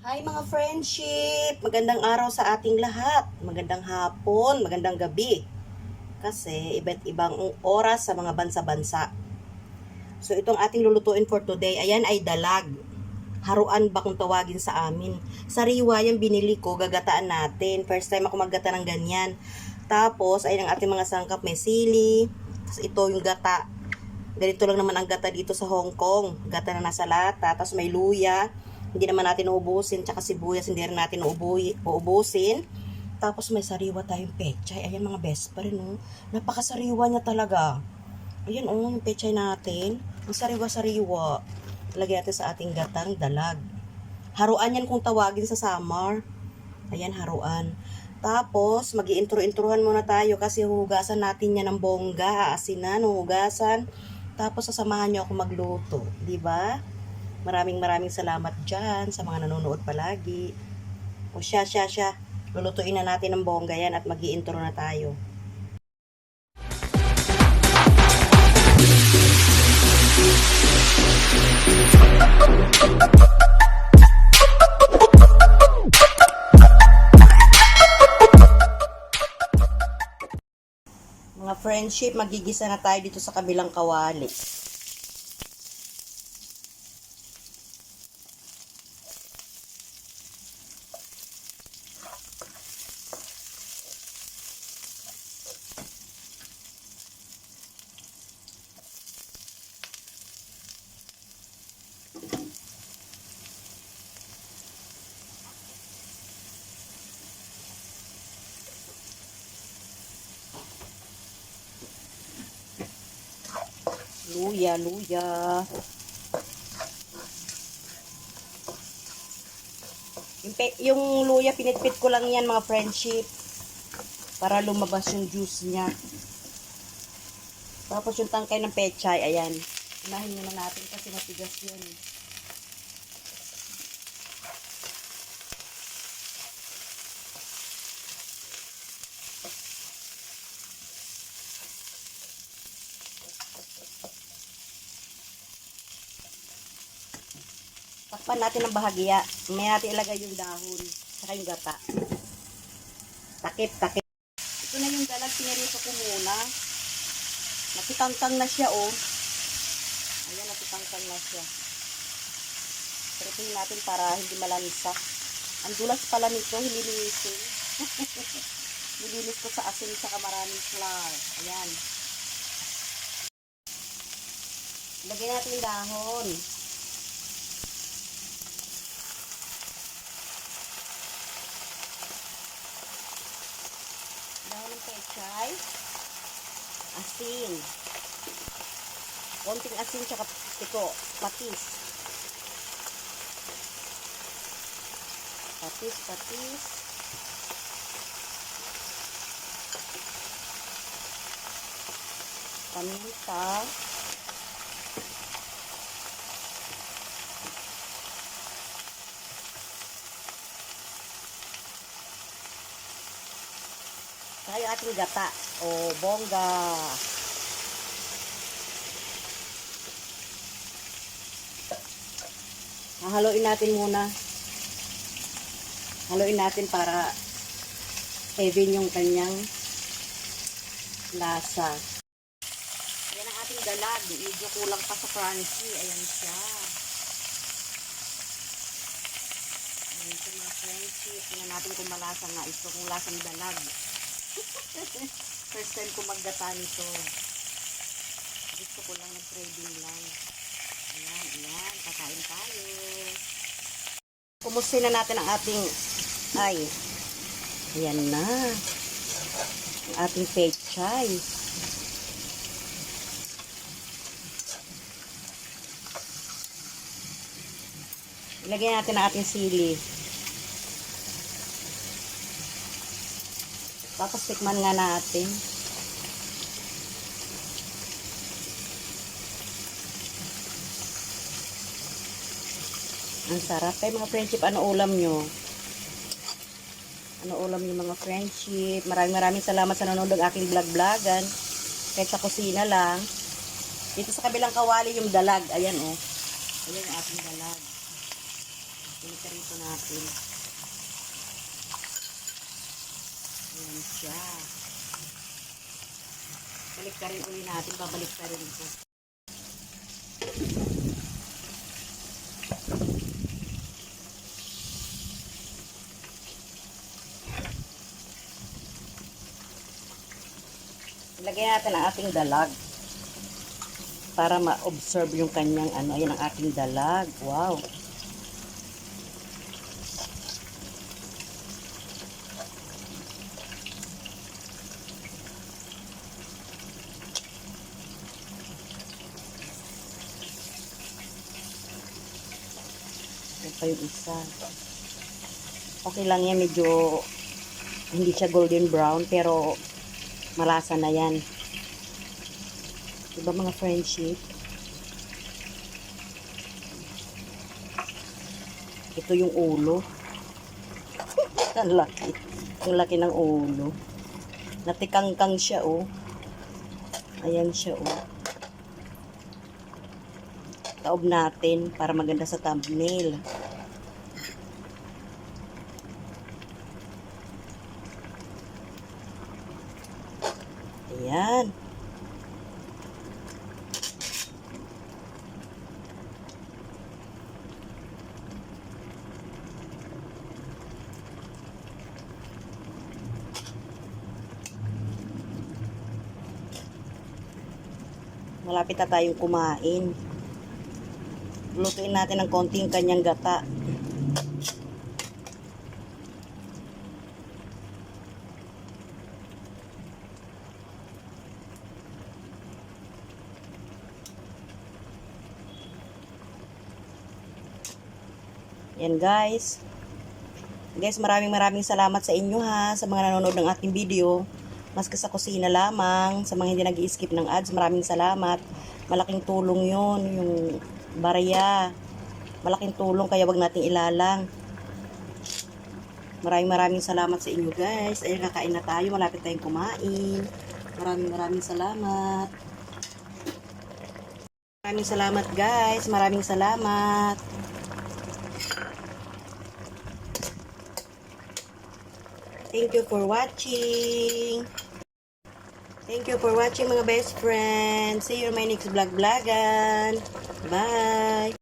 Hi mga friendship! Magandang araw sa ating lahat. Magandang hapon, magandang gabi. Kasi iba't ibang oras sa mga bansa-bansa. So itong ating lulutuin for today, ayan ay dalag. Haruan ba kung tawagin sa amin? Sariwa yung binili ko, gagataan natin. First time ako maggata ng ganyan. Tapos, ayun ang ating mga sangkap. May sili. Tapos ito yung gata. Ganito lang naman ang gata dito sa Hong Kong. Gata na nasa lata. Tapos may luya. Hindi naman natin uubusin. Tsaka sibuyas, hindi rin natin uubuy, uubusin. Tapos may sariwa tayong pechay. Ayan mga best pa rin, oh. Napakasariwa niya talaga. Ayan, oh, yung pechay natin. Ang sariwa-sariwa. Lagyan natin sa ating gatang dalag. Haruan yan kung tawagin sa summer. Ayan, haruan. Tapos, mag intro-introhan muna tayo kasi hugasan natin yan ng bongga. Asinan, hugasan. Tapos, sasamahan nyo ako magluto. ba? Maraming maraming salamat dyan sa mga nanonood palagi. O siya, siya, siya. Lulutuin na natin ng bongga yan at mag intro na tayo. Mga friendship, magigisa na tayo dito sa kabilang kawali. Luya, luya. Yung, yung luya, pinitpit ko lang yan mga friendship. Para lumabas yung juice niya. Tapos yung tangkay ng pechay, ayan. Unahin muna natin kasi matigas yun. Takpan natin ng bahagya. May natin ilagay yung dahon. Saka yung gata. Takip, takip. Ito na yung dalag. Pinarito ko muna. Nakitangtang na siya, oh. Ayan, nakitangtang na siya. Piritin natin para hindi malansa. Ang dulas pala nito, hilinisin. Nilinis ko sa asin sa maraming flour. Ayan. Lagyan natin dahon. Dahon ng pechay. Asin. Konting asin tsaka ito, patis. Patis, patis. Paminta. Saka yung ating gata. O, bongga. Hahaluin natin muna. Haluin natin para even yung kanyang lasa. Ayan ang ating dalag. Medyo kulang pa sa crunchy. Ayan siya. Ayan siya mga crunchy. Tingnan natin kung malasa nga ito. Kung lasang dalag. First time ko maggata nito. Gusto ko lang nag-trading lang. Ayan, ayan. Kakain tayo. Kumusin na natin ang ating ay. Ayan na. Ang ating pechay. Ilagay natin ang ating sili. Tapos tikman nga natin. Ang sarap. Kaya mga friendship, ano ulam nyo? Ano ulam yung mga friendship? Maraming maraming salamat sa nanonood ng aking vlog-vlogan. Kahit sa kusina lang. Dito sa kabilang kawali yung dalag. Ayan oh. Ayan yung ating dalag. Balik rito natin. Ayan siya. Balik ka rin uli natin. Babalik ka rin ito. Ilagay natin ang ating dalag para ma-observe yung kanyang ano, ayan ang ating dalag. Wow. Pa yung isa. Okay lang yan, medyo hindi siya golden brown, pero malasa na yan. Diba mga friendship? Ito yung ulo. Ang laki. Ang laki ng ulo. Natikangkang siya, oh. Ayan siya, oh. Taob natin para maganda sa thumbnail. Ayan. Malapit na tayong kumain. Lutuin natin ng konti yung kanyang gata. Yan guys. Guys, maraming maraming salamat sa inyo ha, sa mga nanonood ng ating video. Maski sa kusina lamang, sa mga hindi nag skip ng ads, maraming salamat. Malaking tulong yon yung barya. Malaking tulong, kaya wag nating ilalang. Maraming maraming salamat sa inyo guys. Ayun, kakain na tayo. Malapit tayong kumain. Maraming maraming salamat. Maraming salamat guys. Maraming salamat. Thank you for watching. Thank you for watching mga best friends. See you in my next vlog vlogan. Bye.